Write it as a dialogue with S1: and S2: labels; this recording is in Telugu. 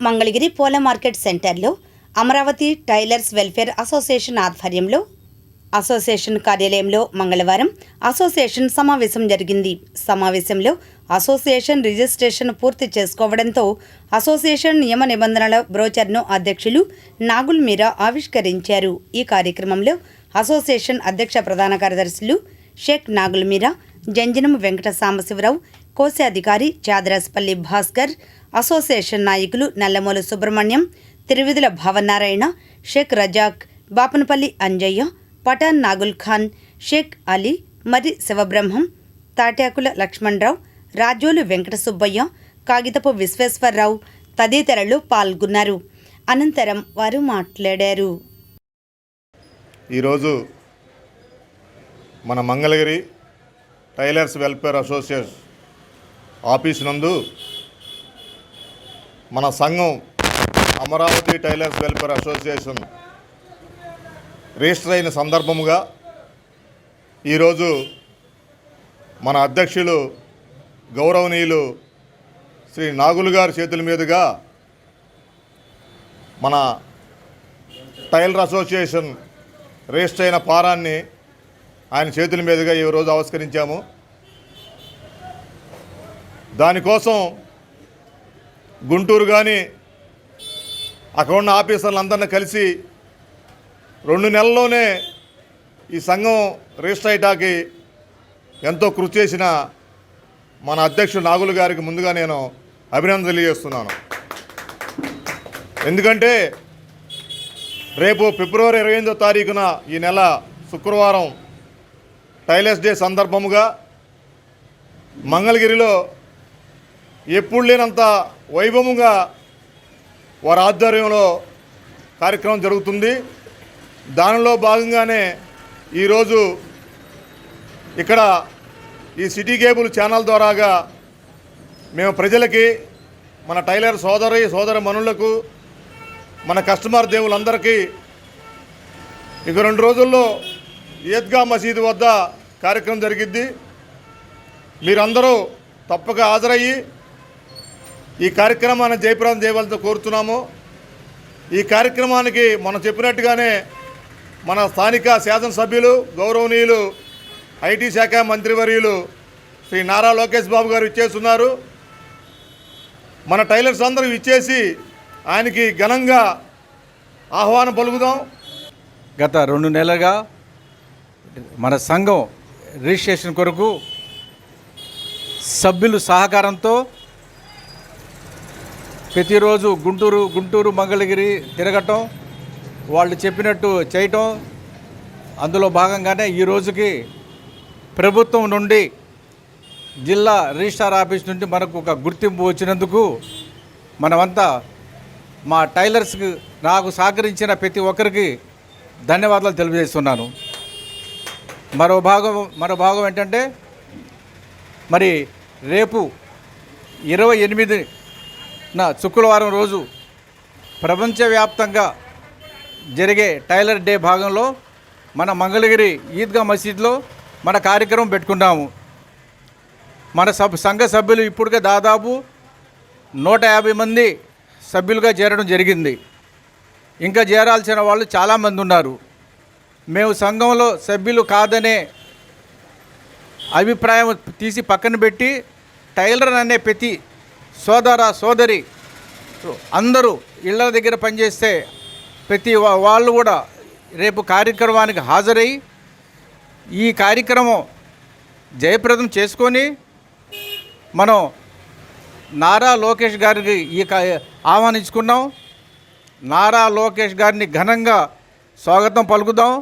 S1: మంగళగిరి పూల మార్కెట్ సెంటర్లో అమరావతి టైలర్స్ వెల్ఫేర్ అసోసియేషన్ ఆధ్వర్యంలో అసోసియేషన్ కార్యాలయంలో మంగళవారం అసోసియేషన్ సమావేశం జరిగింది. సమావేశంలో అసోసియేషన్ రిజిస్ట్రేషన్ పూర్తి చేసుకోవడంతో అసోసియేషన్ నియమ నిబంధనల బ్రోచర్ను అధ్యక్షులు నాగుల్ మీరా ఆవిష్కరించారు. ఈ కార్యక్రమంలో అసోసియేషన్ అధ్యక్ష ప్రధాన కార్యదర్శులు షేక్ నాగుల్ మీరా జంజనం వెంకట సాంబశివరావు కోశాధికారి చాదరాజపల్లి భాస్కర్ అసోసియేషన్ నాయకులు నల్లమూల సుబ్రహ్మణ్యం తిరువిదుల భావనారాయణ షేక్ రజాక్ బాపనపల్లి అంజయ్య పఠాన్ నాగుల్ ఖాన్ షేక్ అలీ మరి శివబ్రహ్మం తాట్యాకుల లక్ష్మణరావు రాజోలు వెంకట సుబ్బయ్య కాగితపు విశ్వేశ్వరరావు తదితరులు పాల్గొన్నారు. అనంతరం వారు మాట్లాడారు.
S2: ఈరోజు మన Mangalagiri tailors welfare association office నందు మన సంఘం Amaravati tailors welfare association register అయిన సందర్భముగా ఈరోజు మన అధ్యక్షులు గౌరవనీయులు శ్రీ నాగులు గారి చేతుల మీదుగా మన టైలర్ అసోసియేషన్ రిజిస్టర్ అయిన పారాన్ని ఆయన చేతుల మీదుగా ఈరోజు ఆవిష్కరించాము. దానికోసం గుంటూరు కానీ అక్కడ ఉన్న ఆఫీసర్లందరినీ కలిసి రెండు నెలల్లోనే ఈ సంఘం రిజిస్టర్ అయ్యాకి ఎంతో కృషి చేసిన మన అధ్యక్షుడు నాగులు గారికి ముందుగా నేను అభినందన తెలియజేస్తున్నాను. ఎందుకంటే రేపు ఫిబ్రవరి ఇరవై ఎనిమిదో తారీఖున ఈ నెల శుక్రవారం టైలర్స్ డే సందర్భముగా మంగళగిరిలో ఎప్పుడు లేనంత వైభవంగా వారి ఆధ్వర్యంలో కార్యక్రమం జరుగుతుంది. దానిలో భాగంగానే ఈరోజు ఇక్కడ ఈ సిటీ కేబుల్ ఛానల్ ద్వారాగా మేము ప్రజలకి మన టైలర్ సోదరి సోదర మనులకు మన కస్టమర్ దేవులందరికీ ఇక రెండు రోజుల్లో ఈద్గా మసీదు వద్ద కార్యక్రమం జరిగిద్ది. మీరందరూ తప్పక హాజరయ్యి ఈ కార్యక్రమాన్ని జయప్రదం చేయవలతో కోరుతున్నాము. ఈ కార్యక్రమానికి మనం చెప్పినట్టుగానే మన స్థానిక శాసనసభ్యులు గౌరవనీయులు ఐటీ శాఖ మంత్రివర్యులు శ్రీ నారా లోకేష్ బాబు గారు ఇచ్చేస్తున్నారు. మన టైలర్స్ అందరూ ఇచ్చేసి ఆయనకి ఘనంగా ఆహ్వానం పలుకుదాం.
S3: గత రెండు నెలలుగా మన సంఘం రిజిస్ట్రేషన్ కొరకు సభ్యులు సహకారంతో ప్రతిరోజు గుంటూరు గుంటూరు మంగళగిరి తిరగటం వాళ్ళు చెప్పినట్టు చేయటం అందులో భాగంగానే ఈ రోజుకి ప్రభుత్వం నుండి జిల్లా రిజిస్టార్ ఆఫీస్ నుండి మనకు ఒక గుర్తింపు వచ్చినందుకు మనమంతా మా టైలర్స్కి నాకు సహకరించిన ప్రతి ఒక్కరికి ధన్యవాదాలు తెలియజేస్తున్నాను. మరో భాగం మరో భాగం ఏంటంటే మరి రేపు ఇరవై ఎనిమిది నా శుక్రవారం రోజు ప్రపంచవ్యాప్తంగా జరిగే టైలర్ డే భాగంలో మన మంగళగిరి ఈద్గా మసీద్లో మన కార్యక్రమం పెట్టుకున్నాము. మన సభ సంఘ సభ్యులు ఇప్పటికే దాదాపు నూట యాభై మంది సభ్యులుగా చేరడం జరిగింది. ఇంకా చేరాల్సిన వాళ్ళు చాలామంది ఉన్నారు. మేము సంఘంలో సభ్యులు కాదనే అభిప్రాయం తీసి పక్కన పెట్టి టైలర్ అనే ప్రతి సోదర సోదరి అందరూ ఇళ్ళ దగ్గర పనిచేస్తే ప్రతి వాళ్ళు కూడా రేపు కార్యక్రమానికి హాజరై ఈ కార్యక్రమం జయప్రదం చేసుకొని మనం నారా లోకేష్ గారికి ఈ ఆహ్వానించుకున్నాం. నారా లోకేష్ గారిని ఘనంగా స్వాగతం పలుకుదాం.